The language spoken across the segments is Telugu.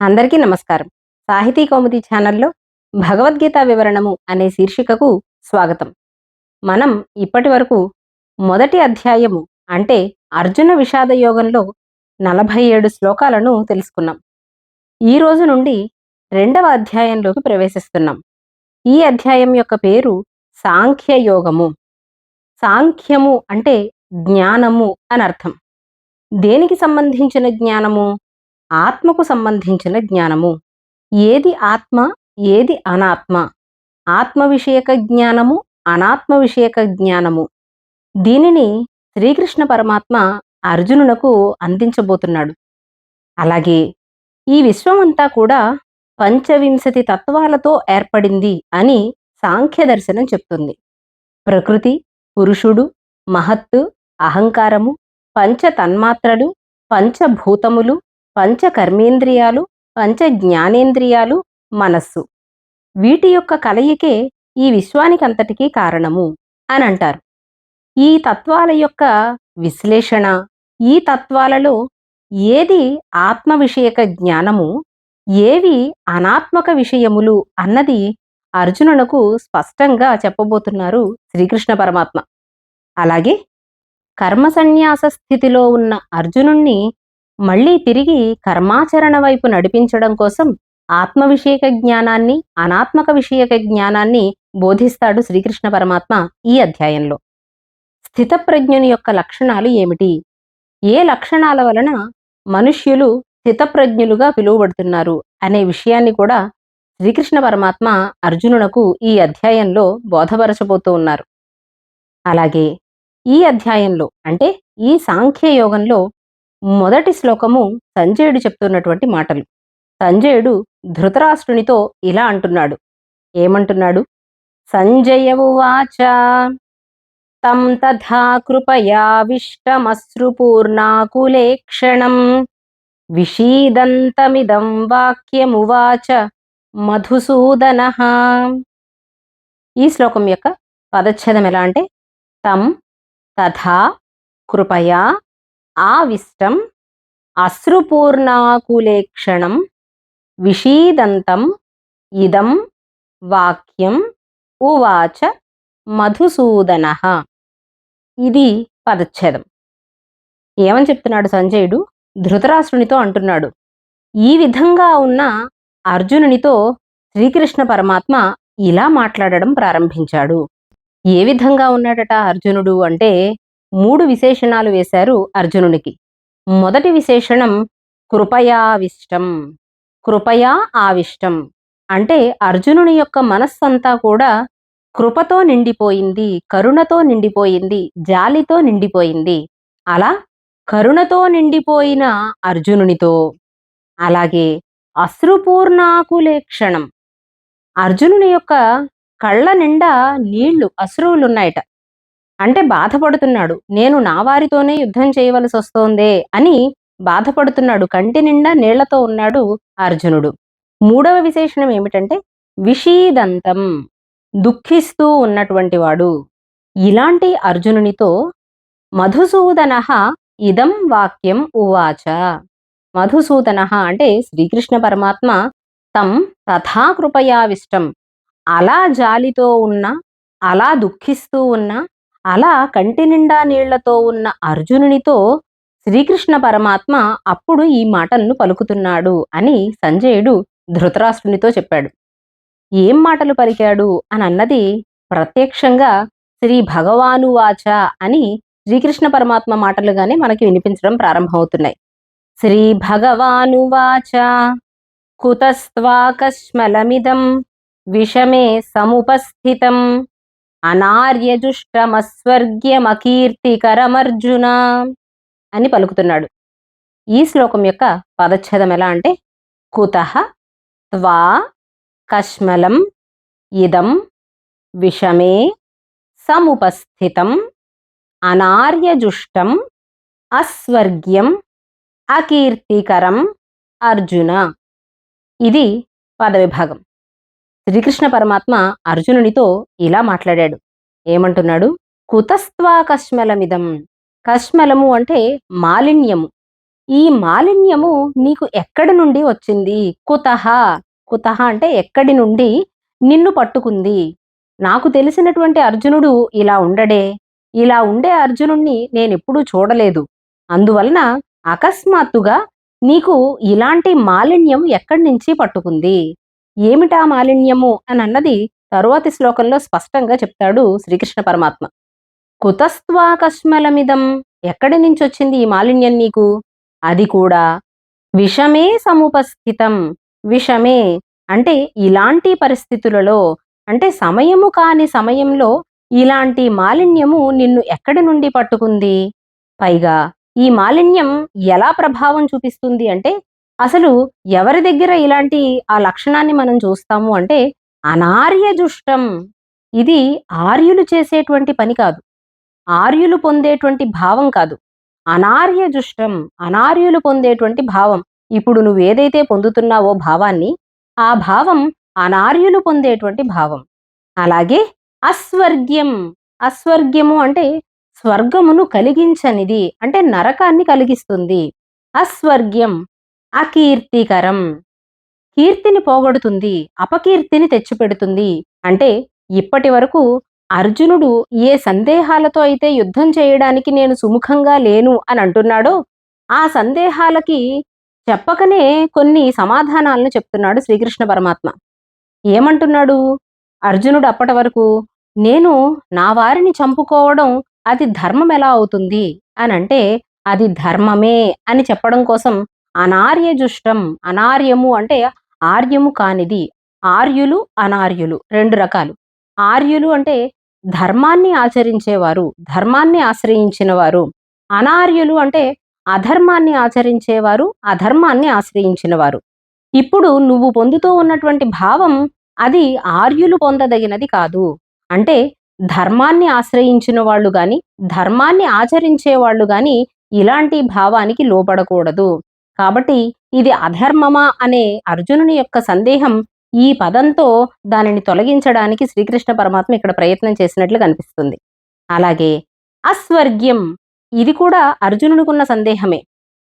అందరికీ నమస్కారం. సాహితీ కౌముది ఛానల్లో భగవద్గీత వివరణము అనే శీర్షికకు స్వాగతం. మనం ఇప్పటి వరకు మొదటి అధ్యాయము అంటే అర్జున విషాద యోగంలో నలభై ఏడు శ్లోకాలను తెలుసుకున్నాం. ఈ రోజు నుండి రెండవ అధ్యాయంలోకి ప్రవేశిస్తున్నాం. ఈ అధ్యాయం యొక్క పేరు సాంఖ్య యోగము. సాంఖ్యము అంటే జ్ఞానము అని అర్థం. దేనికి సంబంధించిన జ్ఞానము? ఆత్మకు సంబంధించిన జ్ఞానము. ఏది ఆత్మ ఏది అనాత్మ? ఆత్మ విషయక జ్ఞానము అనాత్మ విషయక జ్ఞానము. దీనిని శ్రీకృష్ణ పరమాత్మ అర్జునునకు అందించబోతున్నాడు. అలాగే ఈ విశ్వమంతా కూడా పంచవింశతి తత్వాలతో ఏర్పడింది అని సాంఖ్య దర్శనం చెప్తుంది. ప్రకృతి పురుషుడు మహత్తు అహంకారము పంచ తన్మాత్రలు పంచభూతములు పంచ కర్మేంద్రియాలు పంచ జ్ఞానేంద్రియాలు మనస్సు. వీటి యొక్క కలయికే ఈ విశ్వానికంతటికీ కారణము అని అంటారు ఈ తత్వాల యొక్క విశ్లేషణ ఈ తత్వాలలో ఏది ఆత్మ విషయక జ్ఞానము ఏవి అనాత్మక విషయములు అన్నది అర్జునునకు స్పష్టంగా చెప్పబోతున్నారు శ్రీకృష్ణ పరమాత్మ. అలాగే కర్మ సన్యాస స్థితిలో ఉన్న అర్జునుణ్ణి మళ్ళీ తిరిగి కర్మాచరణ వైపు నడిపించడం కోసం ఆత్మ విషయక జ్ఞానాన్ని అనాత్మక విషయక జ్ఞానాన్ని బోధిస్తాడు శ్రీకృష్ణ పరమాత్మ ఈ అధ్యాయంలో. స్థితప్రజ్ఞుని యొక్క లక్షణాలు ఏమిటి? ఏ లక్షణాల వలన మనుష్యులు స్థితప్రజ్ఞులుగా పిలువబడుతున్నారు అనే విషయాన్ని కూడా శ్రీకృష్ణ పరమాత్మ అర్జునునకు ఈ అధ్యాయంలో బోధపరచబోతూ ఉన్నారు. అలాగే ఈ అధ్యాయంలో అంటే ఈ సాంఖ్య యోగంలో మొదటి శ్లోకము సంజయుడు చెప్తున్నటువంటి మాటలు. సంజయుడు ధృతరాష్ట్రునితో ఇలా అంటున్నాడు. ఏమంటున్నాడు? సంజయవువాచ తం తథా కృపయావిష్టమశ్రుపూర్ణాకులేక్షణం విషీదంతమిదం వాక్యమువాచ మధుసూదన. ఈ శ్లోకం యొక్క పదచ్ఛేదం ఎలా అంటే తం తథా కృపయా ఆవిష్టం అశ్రుపూర్ణాకులేక్షణం విషీదంతం ఇదం వాక్యం ఉవాచ మధుసూదన. ఇది పదచ్ఛేదం. ఏమని చెప్తున్నాడు సంజయుడు? ధృతరాష్ట్రునితో అంటున్నాడు. ఈ విధంగా ఉన్న అర్జునునితో శ్రీకృష్ణ పరమాత్మ ఇలా మాట్లాడడం ప్రారంభించాడు. ఏ విధంగా ఉన్నాడట అర్జునుడు అంటే మూడు విశేషణాలు వేశారు అర్జునునికి. మొదటి విశేషణం కృపయావిష్టం. కృపయా ఆవిష్టం. అంటే అర్జునుని యొక్క మనస్సంతా కూడా కృపతో నిండిపోయింది కరుణతో నిండిపోయింది జాలితో నిండిపోయింది. అలా కరుణతో నిండిపోయిన అర్జునునితో. అలాగే అశ్రుపూర్ణాకులేక్షణం. అర్జునుని యొక్క కళ్ళ నిండా నీళ్ళు అశ్రువులున్నాయట. అంటే బాధపడుతున్నాడు. నేను నా వారితోనే యుద్ధం చేయవలసి వస్తోందే అని బాధపడుతున్నాడు. కంటి నిండా నీళ్ళతో ఉన్నాడు అర్జునుడు. మూడవ విశేషణం ఏమిటంటే విషీదంతం దుఃఖిస్తూ ఉన్నటువంటి వాడు. ఇలాంటి అర్జునునితో మధుసూదన ఇదం వాక్యం ఉవాచ. మధుసూదన అంటే శ్రీకృష్ణ పరమాత్మ తం తథా కృపయావిష్టం. అలా జాలితో ఉన్న అలా దుఃఖిస్తూ ఉన్న అలా కంటి నిండా నీళ్ళతో ఉన్న అర్జునునితో శ్రీకృష్ణ పరమాత్మ అప్పుడు ఈ మాటలను పలుకుతున్నాడు అని సంజయుడు ధృతరాష్ట్రునితో చెప్పాడు. ఏం మాటలు పలికాడు అని అన్నది ప్రత్యక్షంగా శ్రీ భగవాను వాచ అని శ్రీకృష్ణ పరమాత్మ మాటలుగానే మనకి వినిపించడం ప్రారంభమవుతున్నాయి. శ్రీ భగవాను వాచ కుతస్వాకస్మలమిదం విషమే సముపస్థితం అనార్యజుష్టమస్వర్గ్యమకీర్తికరమర్జున అని పలుకుతున్నాడు. ఈ శ్లోకం యొక్క పదచ్ఛేదం ఎలా అంటే కుత త్వా కష్మలం ఇదం విషమే సముపస్థితం అనార్యజుష్టం అస్వర్గ్యం అకీర్తికరం అర్జున. ఇది పదవిభాగం. శ్రీకృష్ణ పరమాత్మ అర్జునునితో ఇలా మాట్లాడాడు. ఏమంటున్నాడు? కుతస్త్వా కష్మలమిదం కష్మలము అంటే మాలిన్యము. ఈ మాలిన్యము నీకు ఎక్కడి నుండి వచ్చింది? కుతహ. కుతహ అంటే ఎక్కడి నుండి? నిన్ను పట్టుకుంది. నాకు తెలిసినటువంటి అర్జునుడు ఇలా ఉండడే. ఇలా ఉండే అర్జునుణ్ణి నేనెప్పుడూ చూడలేదు. అందువలన అకస్మాత్తుగా నీకు ఇలాంటి మాలిన్యం ఎక్కడి నుంచి పట్టుకుంది? ఏమిటా మాలిన్యము అని అన్నది తరువాతి శ్లోకంలో స్పష్టంగా చెప్తాడు శ్రీకృష్ణ పరమాత్మ. కుతస్త్వాకస్మలమిదం. ఎక్కడి నుంచి వచ్చింది ఈ మాలిన్యం నీకు? అది కూడా విషమే సముపస్థితం. విషమే అంటే ఇలాంటి పరిస్థితులలో అంటే సమయము కాని సమయంలో ఇలాంటి మాలిన్యము నిన్ను ఎక్కడి నుండి పట్టుకుంది? పైగా ఈ మాలిన్యం ఎలా ప్రభావం చూపిస్తుంది అంటే అసలు ఎవరి దగ్గర ఇలాంటి ఆ లక్షణాన్ని మనం చూస్తాము అంటే అనార్యజుష్టం. ఇది ఆర్యులు చేసేటువంటి పని కాదు. ఆర్యులు పొందేటువంటి భావం కాదు. అనార్యజుష్టం అనార్యులు పొందేటువంటి భావం. ఇప్పుడు నువ్వు ఏదైతే పొందుతున్నావో భావాన్ని ఆ భావం అనార్యులు పొందేటువంటి భావం. అలాగే అస్వర్గ్యం. అస్వర్గ్యము అంటే స్వర్గమును కలిగించనిది అంటే నరకాన్ని కలిగిస్తుంది. అస్వర్గ్యం. అకీర్తికరం. కీర్తిని పోగొడుతుంది అపకీర్తిని తెచ్చిపెడుతుంది అంటే ఇప్పటి వరకు అర్జునుడు ఏ సందేహాలతో అయితే యుద్ధం చేయడానికి నేను సుముఖంగా లేను అని అంటున్నాడో ఆ సందేహాలకి చెప్పకనే కొన్ని సమాధానాలను చెప్తున్నాడు శ్రీకృష్ణ పరమాత్మ. ఏమంటున్నాడు? అర్జునుడు అప్పటి వరకు నేను నా వారిని చంపుకోవడం అది ధర్మం ఎలా అవుతుంది అని అంటే అది ధర్మమే అని చెప్పడం కోసం అనార్యజుష్టం అనార్యము అంటే ఆర్యము కానిది ఆర్యులు అనార్యులు రెండు రకాలు. ఆర్యులు అంటే ధర్మాన్ని ఆచరించేవారు ధర్మాన్ని ఆశ్రయించిన వారు అనార్యులు అంటే అధర్మాన్ని ఆచరించేవారు అధర్మాన్ని ఆశ్రయించిన వారు ఇప్పుడు నువ్వు పొందుతూ ఉన్నటువంటి భావం అది ఆర్యులు పొందదగినది కాదు. అంటే ధర్మాన్ని ఆశ్రయించిన వాళ్ళు గాని ధర్మాన్ని ఆచరించే వాళ్ళు గాని ఇలాంటి భావానికి లోపడకూడదు. కాబట్టి ఇది అధర్మమా అనే అర్జునుని యొక్క సందేహం ఈ పదంతో దానిని తొలగించడానికి శ్రీకృష్ణ పరమాత్మ ఇక్కడ ప్రయత్నం చేసినట్లు కనిపిస్తుంది. అలాగే అస్వర్గ్యం ఇది కూడా అర్జునుడికున్న సందేహమే.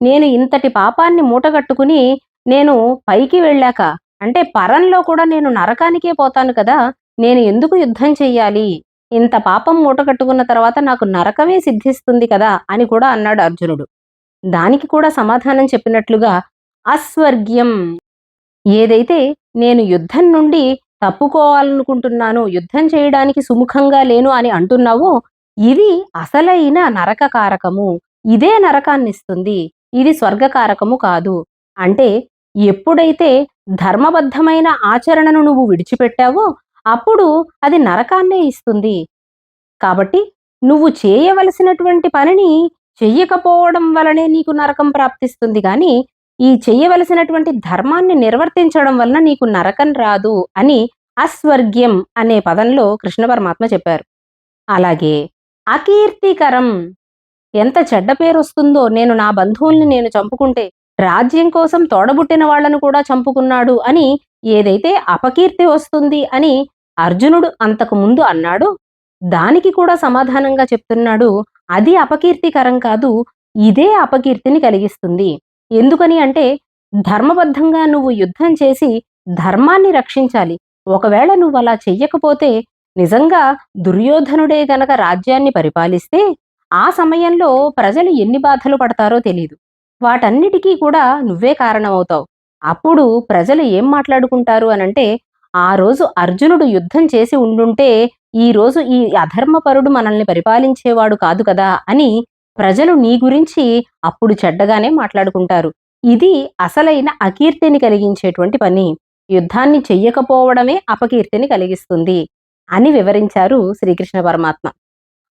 నేను ఇంతటి పాపాన్ని మూటగట్టుకుని నేను పైకి వెళ్ళాక అంటే పరంలో కూడా నేను నరకానికే పోతాను కదా నేను ఎందుకు యుద్ధం చెయ్యాలి? ఇంత పాపం మూటగట్టుకున్న తర్వాత నాకు నరకమే సిద్ధిస్తుంది కదా అని కూడా అన్నాడు అర్జునుడు. దానికి కూడా సమాధానం చెప్పినట్లుగా అస్వర్గ్యం. ఏదైతే నేను యుద్ధం నుండి తప్పుకోవాలనుకుంటున్నాను యుద్ధం చేయడానికి సుముఖంగా లేను అని అంటున్నావో ఇది అసలైన నరక కారకము ఇదే నరకాన్నిస్తుంది. ఇది స్వర్గకారకము కాదు. అంటే ఎప్పుడైతే ధర్మబద్ధమైన ఆచరణను నువ్వు విడిచిపెట్టావో అప్పుడు అది నరకాన్నే ఇస్తుంది. కాబట్టి నువ్వు చేయవలసినటువంటి పనిని చెయ్యకపోవడం వలనే నీకు నరకం ప్రాప్తిస్తుంది. కానీ ఈ చెయ్యవలసినటువంటి ధర్మాన్ని నిర్వర్తించడం వలన నీకు నరకం రాదు అని అస్వర్గ్యం అనే పదంలో కృష్ణ పరమాత్మ చెప్పారు. అలాగే అకీర్తికరం ఎంత చెడ్డ పేరు వస్తుందో నేను నా బంధువుల్ని నేను చంపుకుంటే రాజ్యం కోసం తోడబుట్టిన వాళ్ళను కూడా చంపుకున్నాడు అని ఏదైతే అపకీర్తి వస్తుంది అని అర్జునుడు అంతకు ముందు అన్నాడు దానికి కూడా సమాధానంగా చెప్తున్నాడు అది అపకీర్తికరం కాదు ఇదే అపకీర్తిని కలిగిస్తుంది. ఎందుకని అంటే ధర్మబద్ధంగా నువ్వు యుద్ధం చేసి ధర్మాన్ని రక్షించాలి. ఒకవేళ నువ్వు అలా చెయ్యకపోతే నిజంగా దుర్యోధనుడే గనక రాజ్యాన్ని పరిపాలిస్తే ఆ సమయంలో ప్రజలు ఎన్ని బాధలు పడతారో తెలీదు. వాటన్నిటికీ కూడా నువ్వే కారణమవుతావు. అప్పుడు ప్రజలు ఏం మాట్లాడుకుంటారు అనంటే ఆ రోజు అర్జునుడు యుద్ధం చేసి ఉండుంటే ఈ రోజు ఈ అధర్మపరుడు మనల్ని పరిపాలించేవాడు కాదు కదా అని ప్రజలు నీ గురించి అప్పుడు చెడ్డగానే మాట్లాడుకుంటారు. ఇది అసలైన అకీర్తిని కలిగించేటువంటి పని. యుద్ధాన్ని చెయ్యకపోవడమే అపకీర్తిని కలిగిస్తుంది అని వివరించారు శ్రీకృష్ణ పరమాత్మ.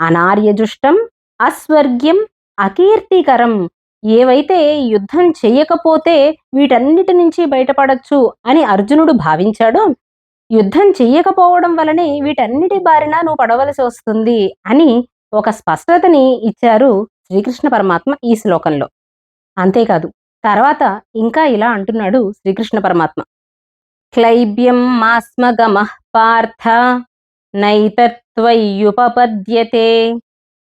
అనార్యజుష్టం అస్వర్గ్యం అకీర్తికరం ఏవైతే యుద్ధం చెయ్యకపోతే వీటన్నిటి నుంచి బయటపడచ్చు అని అర్జునుడు భావించాడో యుద్ధం చెయ్యకపోవడం వలనే వీటన్నిటి బారిన నువ్వు పడవలసి వస్తుంది అని ఒక స్పష్టతని ఇచ్చారు శ్రీకృష్ణ పరమాత్మ ఈ శ్లోకంలో. అంతేకాదు తర్వాత ఇంకా ఇలా అంటున్నాడు శ్రీకృష్ణ పరమాత్మ. క్లైబ్యం మాస్మగమ పార్థ నైతత్వయ్యుపపద్యతే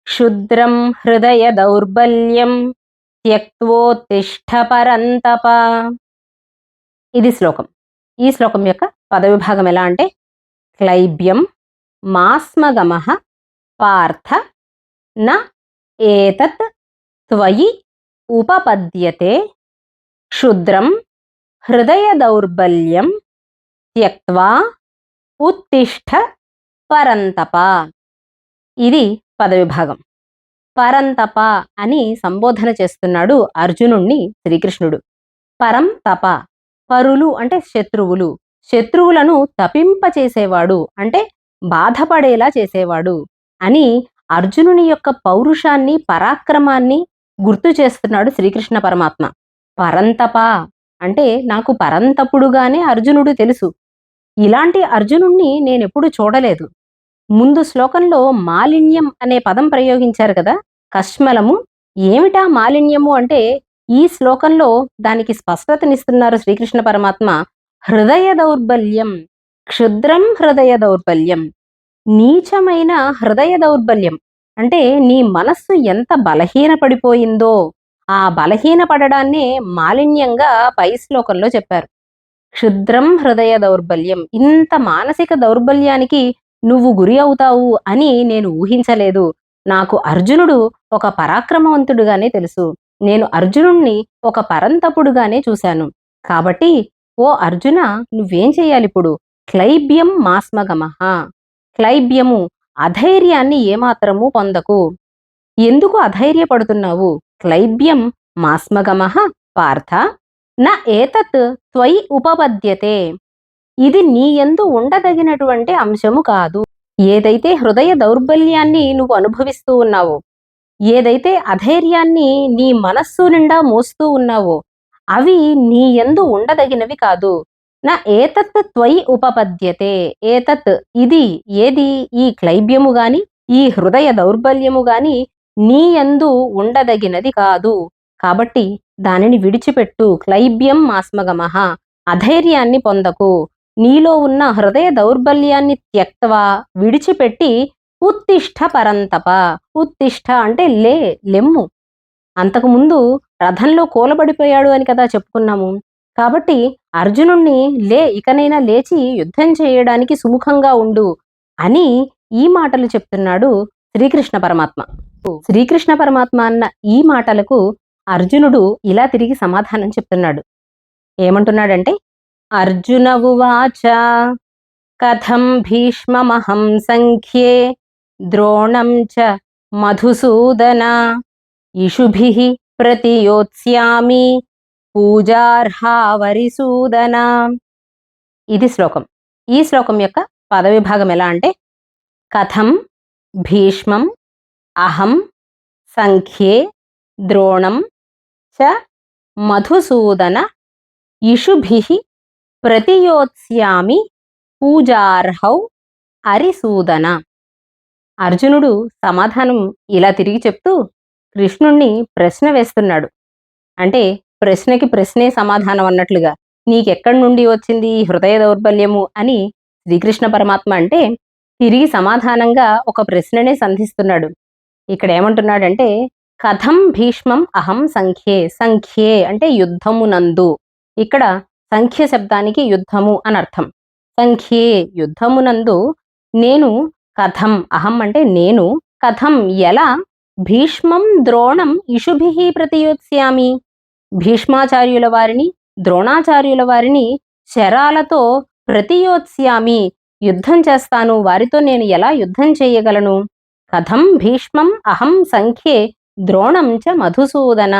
క్షుద్రం హృదయ దౌర్బల్యం త్యక్తోత్తిష్ట పరంతప. ఇది శ్లోకం. ఈ శ్లోకం యొక్క పదవిభాగం ఎలా అంటే? క్లైబ్యం మాస్మగమ పార్థ న ఏతత్ త్వయి ఉపపద్యతే క్షుద్రం హృదయ దౌర్బల్యం త్యక్వా ఉత్తిష్ట పరంతప. ఇది పదవిభాగం. పరంతప అని సంబోధన చేస్తున్నాడు అర్జునుణ్ణి శ్రీకృష్ణుడు. పరం తప పరులు అంటే శత్రువులు. శత్రువులను తపింపచేసేవాడు అంటే బాధపడేలా చేసేవాడు అని అర్జునుని యొక్క పౌరుషాన్ని పరాక్రమాన్ని గుర్తు చేస్తున్నాడు శ్రీకృష్ణ పరమాత్మ. పరంతప అంటే నాకు పరంతపుడుగానే అర్జునుడు తెలుసు. ఇలాంటి అర్జునుణ్ణి నేనెప్పుడు చూడలేదు. ముందు శ్లోకంలో మాలిన్యం అనే పదం ప్రయోగించారు కదా కష్మలము. ఏమిటా మాలిన్యము అంటే ఈ శ్లోకంలో దానికి స్పష్టతనిస్తున్నారు శ్రీకృష్ణ పరమాత్మ. హృదయ దౌర్బల్యం క్షుద్రం హృదయ దౌర్బల్యం నీచమైన హృదయ దౌర్బల్యం అంటే నీ మనస్సు ఎంత బలహీనపడిపోయిందో ఆ బలహీన పడడాన్నే మాలిన్యంగా పై శ్లోకంలో చెప్పారు. క్షుద్రం హృదయ దౌర్బల్యం ఇంత మానసిక దౌర్బల్యానికి నువ్వు గురి అవుతావు అని నేను ఊహించలేదు. నాకు అర్జునుడు ఒక పరాక్రమవంతుడుగానే తెలుసు. నేను అర్జునుణ్ణి ఒక పరంతపుడుగానే చూశాను. కాబట్టి ఓ అర్జున నువ్వేం చేయాలిప్పుడు క్లైబ్యం మాస్మగమహ. క్లైబ్యము అధైర్యాన్ని ఏమాత్రము పొందకు. ఎందుకు అధైర్యపడుతున్నావు? క్లైబ్యం మాస్మగమహ పార్థ. నా ఏతత్ త్వయి ఉపపద్యతే. ఇది నీ ఎందు ఉండదగినటువంటి అంశము కాదు. ఏదైతే హృదయ దౌర్బల్యాన్ని నువ్వు అనుభవిస్తూ ఉన్నావో ఏదైతే అధైర్యాన్ని నీ మనస్సు నిండా మోస్తూ ఉన్నావో అవి నీ ఎందు ఉండదగినవి కాదు. నా ఏతత్ త్వయి ఉపపద్యతే. ఏతత్ ఇది ఏది? ఈ క్లైబ్యము గాని ఈ హృదయ దౌర్బల్యము గాని నీ యందు ఉండదగినది కాదు. కాబట్టి దానిని విడిచిపెట్టు. క్లైబ్యం మాస్మగమహ అధైర్యాన్ని పొందకు. నీలో ఉన్న హృదయ దౌర్బల్యాన్ని త్యక్తవా. విడిచిపెట్టి ఉత్తిష్ట పరంతప. ఉత్తిష్ట అంటే లే లెమ్ము. అంతకుముందు రథంలో కూలబడిపోయాడు అని కదా చెప్పుకున్నాము. కాబట్టి అర్జునుణ్ణి లే ఇకనైనా లేచి యుద్ధం చేయడానికి సుముఖంగా ఉండు అని ఈ మాటలు చెప్తున్నాడు శ్రీకృష్ణ పరమాత్మ. శ్రీకృష్ణ పరమాత్మ అన్న ఈ మాటలకు అర్జునుడు ఇలా తిరిగి సమాధానం చెప్తున్నాడు. ఏమంటున్నాడంటే అర్జున ఉవాచ కథం భీష్మమహం సంఖ్యే ద్రోణం చ మధుసూదన ఇషుభిః ప్రతియోత్స్యామి పూజార్హావరిసూదన ఇది శ్లోకం. ఈ శ్లోకం యొక్క పదవిభాగం ఎలా అంటే కథం భీష్మం అహం సంఖ్యే ద్రోణం చ మధుసూదన ఇషుభిః ప్రతియోత్స్యామి పూజార్హౌ అరిసూదన. అర్జునుడు సమాధానం ఇలా తిరిగి చెప్తూ కృష్ణుణ్ణి ప్రశ్న వేస్తున్నాడు. అంటే ప్రశ్నకి ప్రశ్నే సమాధానం అన్నట్లుగా నీకెక్కడి నుండి వచ్చింది హృదయ దౌర్బల్యము? అని శ్రీకృష్ణ పరమాత్మ అంటే తిరిగి సమాధానంగా ఒక ప్రశ్ననే సంధిస్తున్నాడు. ఇక్కడ ఏమంటున్నాడంటే కథం భీష్మం అహం సంఖ్యే సంఖ్యే అంటే యుద్ధమునందు ఇక్కడ సంఖ్య శబ్దానికి యుద్ధము అని అర్థం సంఖ్యే యుద్ధమునందు నేను కథం అహం అంటే నేను కథం ఎలా భీష్మం ద్రోణం ఇషుభిః ప్రతియోత్స్యామి. భీష్మాచార్యుల వారిని ద్రోణాచార్యుల వారిని శరాలతో ప్రతియోత్స్యామి. యుద్ధం చేస్తాను వారితో నేను ఎలా యుద్ధం చేయగలను? కథం భీష్మం అహం సంఖ్యే ద్రోణం చ మధుసూదన.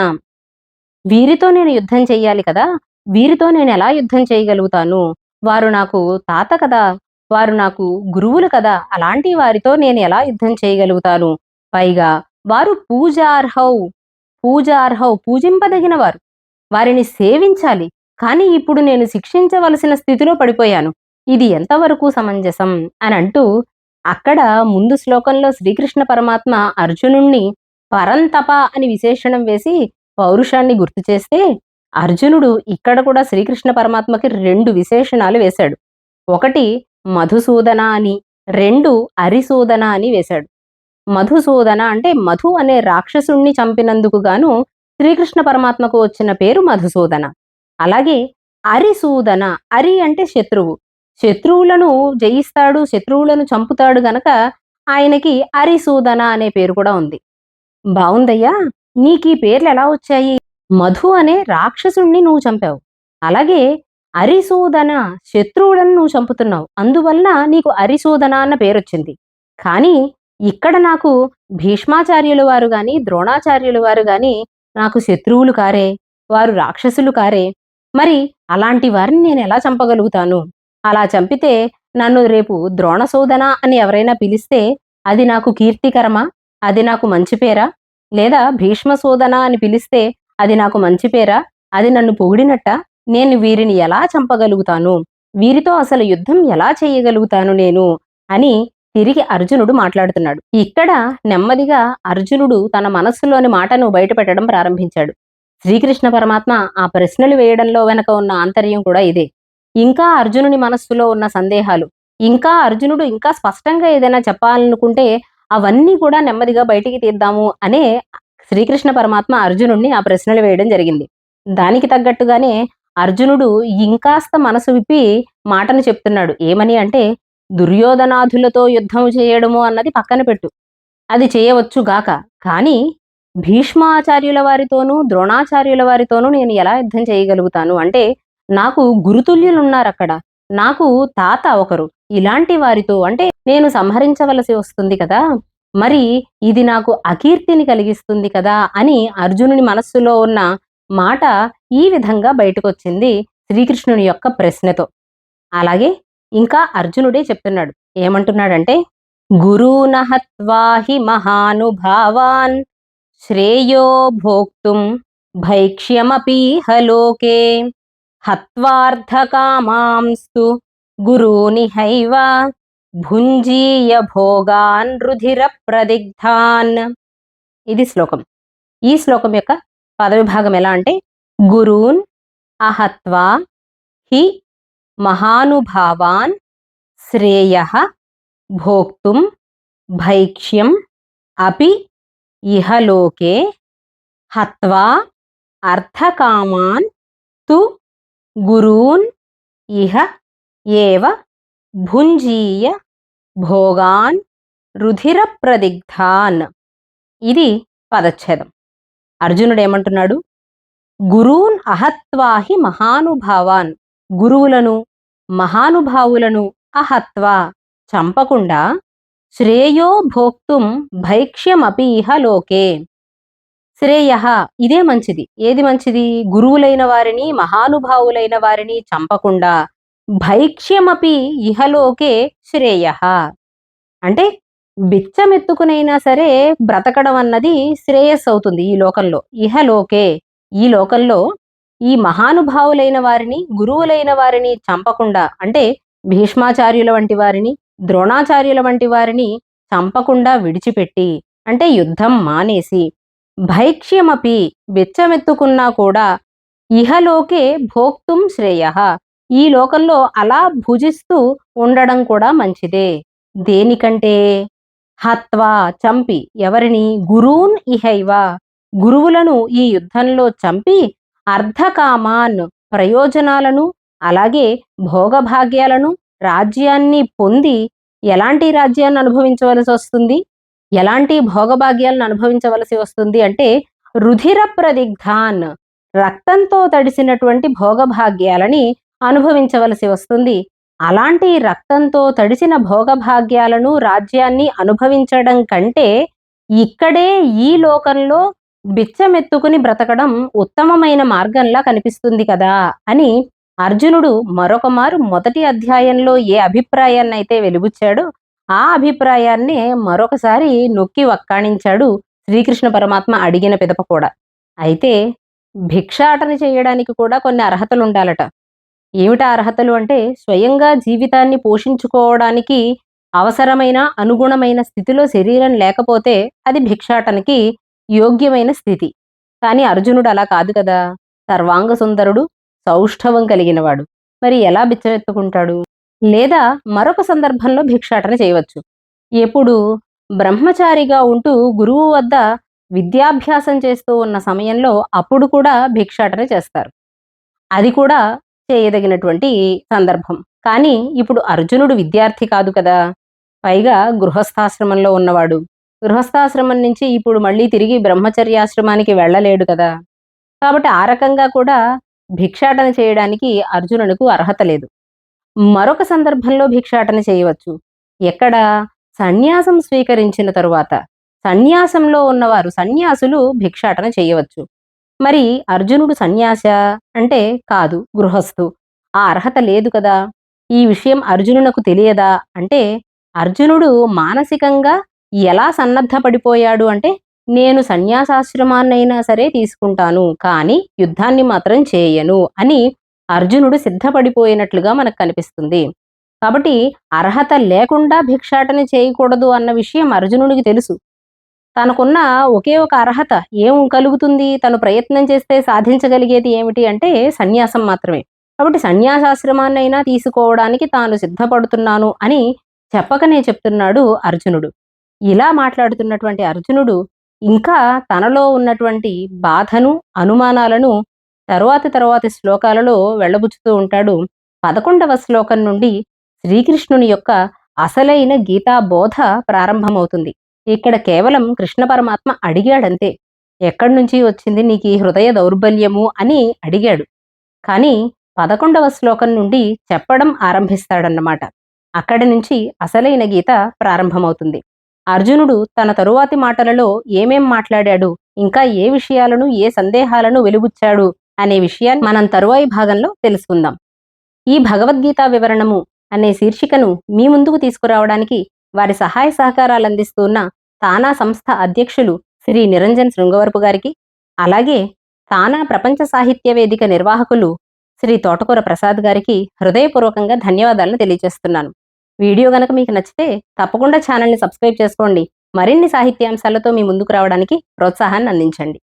వీరితో నేను యుద్ధం చెయ్యాలి కదా వీరితో నేను ఎలా యుద్ధం చేయగలుగుతాను? వారు నాకు తాత కదా వారు నాకు గురువులు కదా అలాంటి వారితో నేను ఎలా యుద్ధం చేయగలుగుతాను? పైగా వారు పూజార్హౌ పూజార్హౌ పూజింపదగిన వారు వారిని సేవించాలి. కానీ ఇప్పుడు నేను శిక్షించవలసిన స్థితిలో పడిపోయాను. ఇది ఎంతవరకు సమంజసం? అని అంటూ అక్కడ ముందు శ్లోకంలో శ్రీకృష్ణ పరమాత్మ అర్జునుణ్ణి పరంతప అని విశేషణం వేసి పౌరుషాన్ని గుర్తు చేస్తే అర్జునుడు ఇక్కడ కూడా శ్రీకృష్ణ పరమాత్మకి రెండు విశేషణాలు వేశాడు. ఒకటి మధుసూదన అని రెండు అరిసూదన అని వేశాడు. మధుసూదన అంటే మధు అనే రాక్షసుణ్ణి చంపినందుకు గాను శ్రీకృష్ణ పరమాత్మకు వచ్చిన పేరు మధుసూదన. అలాగే అరిసూదన అరి అంటే శత్రువు. శత్రువులను జయిస్తాడు శత్రువులను చంపుతాడు గనక ఆయనకి అరిసూదన అనే పేరు కూడా ఉంది. బావుందయ్యా నీకు ఈ పేర్లు ఎలా వచ్చాయి? మధు అనే రాక్షసుణ్ణి నువ్వు చంపావు. అలాగే అరిసూదన శత్రువులను నువ్వు చంపుతున్నావు. అందువల్ల నీకు అరిసూదన అన్న పేరు వచ్చింది కానీ ఇక్కడ నాకు భీష్మాచార్యుల వారు గాని ద్రోణాచార్యుల వారు గాని నాకు శత్రువులు కారే వారు రాక్షసులు కారే. మరి అలాంటి వారిని నేను ఎలా చంపగలుగుతాను? అలా చంపితే నన్ను రేపు ద్రోణసోదన అని ఎవరైనా పిలిస్తే అది నాకు కీర్తికరమా? అది నాకు మంచి పేరా? లేదా భీష్మసోదన అని పిలిస్తే అది నాకు మంచి పేరా? అది నన్ను పొగిడినట్ట? నేను వీరిని ఎలా చంపగలుగుతాను? వీరితో అసలు యుద్ధం ఎలా చేయగలుగుతాను నేను? అని తిరిగి అర్జునుడు మాట్లాడుతున్నాడు. ఇక్కడ నెమ్మదిగా అర్జునుడు తన మనస్సులోని మాటను బయటపెట్టడం ప్రారంభించాడు. శ్రీకృష్ణ పరమాత్మ ఆ ప్రశ్నలు వేయడంలో వెనక ఉన్న ఆంతర్యం కూడా ఇదే. ఇంకా అర్జునుని మనస్సులో ఉన్న సందేహాలు. ఇంకా అర్జునుడు ఇంకా స్పష్టంగా ఏదైనా చెప్పాలనుకుంటే అవన్నీ కూడా నెమ్మదిగా బయటికి తీద్దాము అనే శ్రీకృష్ణ పరమాత్మ అర్జునుడిని ఆ ప్రశ్నలు వేయడం జరిగింది. దానికి తగ్గట్టుగానే అర్జునుడు ఇంకాస్త మనసు విప్పి మాటను చెప్తున్నాడు. ఏమని అంటే దుర్యోధనాథులతో యుద్ధం చేయడము అన్నది పక్కన పెట్టు. అది చేయవచ్చు గాక. కానీ భీష్మాచార్యుల వారితోనూ ద్రోణాచార్యుల వారితోనూ నేను ఎలా యుద్ధం చేయగలుగుతాను? అంటే నాకు గురుతుల్యులున్నారు అక్కడ నాకు తాత ఒకరు. ఇలాంటి వారితో అంటే నేను సంహరించవలసి వస్తుంది కదా? మరి ఇది నాకు అకీర్తిని కలిగిస్తుంది కదా? అని అర్జునుని మనస్సులో ఉన్న మాట ఈ విధంగా బయటకొచ్చింది శ్రీకృష్ణుని యొక్క ప్రశ్నతో. అలాగే ఇంకా అర్జునుడే చెప్తున్నాడు. ఏమంటున్నాడంటే గురూనహత్వాహి మహానుభావాన్ శ్రేయో భోక్తుం భైక్ష్యమపీహ లోకే హత్వార్థకామాంస్తు గురూనిహైవ భుంజీయ భోగాన్ రుధిర ప్రదిగ్ధాన్. ఇది శ్లోకం. ఈ శ్లోకం యొక్క పదవిభాగం ఎలా అంటే గురూన్ అహత్వా హి మహానుభావాన్ శ్రేయ భోక్తుం భైక్ష్యం అపి ఇహలోకే హత్వా అర్థకామాన్ తు గురూన్ ఇహ ఏవ భుంజీయ భోగాన్ రుధిర ప్రదిగ్ధాన్ ఇది పదచ్ఛేదం. అర్జునుడు ఏమంటున్నాడు? గురూన్ అహత్వాహి మహానుభావాన్. గురువులను మహానుభావులను అహత్వా చంపకుండా శ్రేయో భోక్తుం భైక్ష్యమపి ఇహ లోకే. శ్రేయ ఇదే మంచిది. ఏది మంచిది? గురువులైన వారిని మహానుభావులైన వారిని చంపకుండా భైక్ష్యమపి ఇహలోకే శ్రేయ. అంటే బిచ్చమెత్తుకునైనా సరే బ్రతకడం అన్నది శ్రేయస్సు అవుతుంది ఈ లోకంలో. ఇహలోకే ఈ లోకంలో ఈ మహానుభావులైన వారిని గురువులైన వారిని చంపకుండా అంటే భీష్మాచార్యుల వంటి వారిని ద్రోణాచార్యుల వంటి వారిని చంపకుండా విడిచిపెట్టి అంటే యుద్ధం మానేసి భైక్ష్యమపి బిచ్చమెత్తుకున్నా కూడా ఇహలోకే భోక్తుం శ్రేయ. ఈ లోకంలో అలా భుజిస్తూ ఉండడం కూడా మంచిదే. దేనికంటే? హత్వా చంపి ఎవరిని? గురూన్ ఇహైవ. గురువులను ఈ యుద్ధంలో చంపి అర్ధకామాన్ ప్రయోజనాలను అలాగే భోగభాగ్యాలను రాజ్యాన్ని పొంది ఎలాంటి రాజ్యాన్ని అనుభవించవలసి వస్తుంది? ఎలాంటి భోగభాగ్యాలను అనుభవించవలసి వస్తుంది అంటే రుధిర ప్రదిగ్ధాన్ రక్తంతో తడిసినటువంటి భోగభాగ్యాలని అనుభవించవలసి వస్తుంది. అలాంటి రక్తంతో తడిసిన భోగభాగ్యాలను రాజ్యాన్ని అనుభవించడం కంటే ఇక్కడే ఈ లోకంలో బిచ్చమెత్తుకుని బ్రతకడం ఉత్తమమైన మార్గంలా కనిపిస్తుంది కదా అని అర్జునుడు మరొక మారు మొదటి అధ్యాయంలో ఏ అభిప్రాయాన్ని అయితే వెలుగుచ్చాడో ఆ అభిప్రాయాన్నే మరొకసారి నొక్కి వక్కాణించాడు శ్రీకృష్ణ పరమాత్మ అడిగిన పిదప కూడా. అయితే భిక్షాటన చేయడానికి కూడా కొన్ని అర్హతలు ఉండాలట ఏమిటా అర్హతలు అంటే స్వయంగా జీవితాన్ని పోషించుకోవడానికి అవసరమైన అనుగుణమైన స్థితిలో శరీరం లేకపోతే అది భిక్షాటనకి యోగ్యమైన స్థితి. కానీ అర్జునుడు అలా కాదు కదా. సర్వాంగ సుందరుడు సౌష్ఠవం కలిగినవాడు. మరి ఎలా బిచ్చమెత్తుకుంటాడు? లేదా మరొక సందర్భంలో భిక్షాటన చేయవచ్చు. ఎప్పుడు బ్రహ్మచారిగా ఉంటూ గురువు వద్ద విద్యాభ్యాసం చేస్తూ ఉన్న సమయంలో అప్పుడు కూడా భిక్షాటన చేస్తారు. అది కూడా చేయదగినటువంటి సందర్భం. కానీ ఇప్పుడు అర్జునుడు విద్యార్థి కాదు కదా. పైగా గృహస్థాశ్రమంలో ఉన్నవాడు. గృహస్థాశ్రమం నుంచి ఇప్పుడు మళ్ళీ తిరిగి బ్రహ్మచర్యాశ్రమానికి వెళ్ళలేడు కదా. కాబట్టి ఆ రకంగా కూడా భిక్షాటన చేయడానికి అర్జునునికి అర్హత లేదు. మరొక సందర్భంలో భిక్షాటన చేయవచ్చు. ఎక్కడ? సన్యాసం స్వీకరించిన తరువాత. సన్యాసంలో ఉన్నవారు సన్యాసులు భిక్షాటన చేయవచ్చు. మరి అర్జునుడు సన్యాస అంటే కాదు గృహస్థు. ఆ అర్హత లేదు కదా. ఈ విషయం అర్జునునకు తెలియదా? అంటే అర్జునుడు మానసికంగా ఎలా సన్నద్ధపడిపోయాడు అంటే నేను సన్యాసాశ్రమాన్నైనా సరే తీసుకుంటాను కానీ యుద్ధాన్ని మాత్రం చేయను అని అర్జునుడు సిద్ధపడిపోయినట్లుగా మనకు కనిపిస్తుంది. కాబట్టి అర్హత లేకుండా భిక్షాటన చేయకూడదు అన్న విషయం అర్జునుడికి తెలుసు. తనకున్న ఒకే ఒక అర్హత ఏం కలుగుతుంది? తను ప్రయత్నం చేస్తే సాధించగలిగేది ఏమిటి అంటే సన్యాసం మాత్రమే. కాబట్టి సన్యాసాశ్రమాన్నైనా తీసుకోవడానికి తాను సిద్ధపడుతున్నాను అని చెప్పకనే చెప్తున్నాడు అర్జునుడు. ఇలా మాట్లాడుతున్నటువంటి అర్జునుడు ఇంకా తనలో ఉన్నటువంటి బాధను అనుమానాలను తరువాతి తరువాతి శ్లోకాలలో వెళ్ళబుచ్చుతూ ఉంటాడు. పదకొండవ శ్లోకం నుండి శ్రీకృష్ణుని యొక్క అసలైన గీతా బోధ ప్రారంభమవుతుంది. ఇక్కడ కేవలం కృష్ణ పరమాత్మ అడిగాడంతే. ఎక్కడి నుంచి వచ్చింది నీకు ఈ హృదయ దౌర్బల్యము అని అడిగాడు. కానీ పదకొండవ శ్లోకం నుండి చెప్పడం ఆరంభిస్తాడన్నమాట. అక్కడి నుంచి అసలైన గీత ప్రారంభమవుతుంది. అర్జునుడు తన తరువాతి మాటలలో ఏమేం మాట్లాడాడు ఇంకా ఏ విషయాలను ఏ సందేహాలను వెలుబుచ్చాడు అనే విషయాన్ని మనం తరువాయి భాగంలో తెలుసుకుందాం. ఈ భగవద్గీత వివరణము అనే శీర్షికను మీ ముందుకు తీసుకురావడానికి వారి సహాయ సహకారాలు అందిస్తున్న తానా సంస్థ అధ్యక్షులు శ్రీ నిరంజన్ శృంగవరపు గారికి అలాగే తానా ప్రపంచ సాహిత్య వేదిక నిర్వాహకులు శ్రీ తోటకూర ప్రసాద్ గారికి హృదయపూర్వకంగా ధన్యవాదాలను తెలియజేస్తున్నాను. వీడియో గనక మీకు నచ్చితే తప్పకుండా ఛానల్ని సబ్స్క్రైబ్ చేసుకోండి. మరిన్ని సాహిత్యాంశాలతో మీ ముందుకు రావడానికి ప్రోత్సాహాన్ని అందించండి.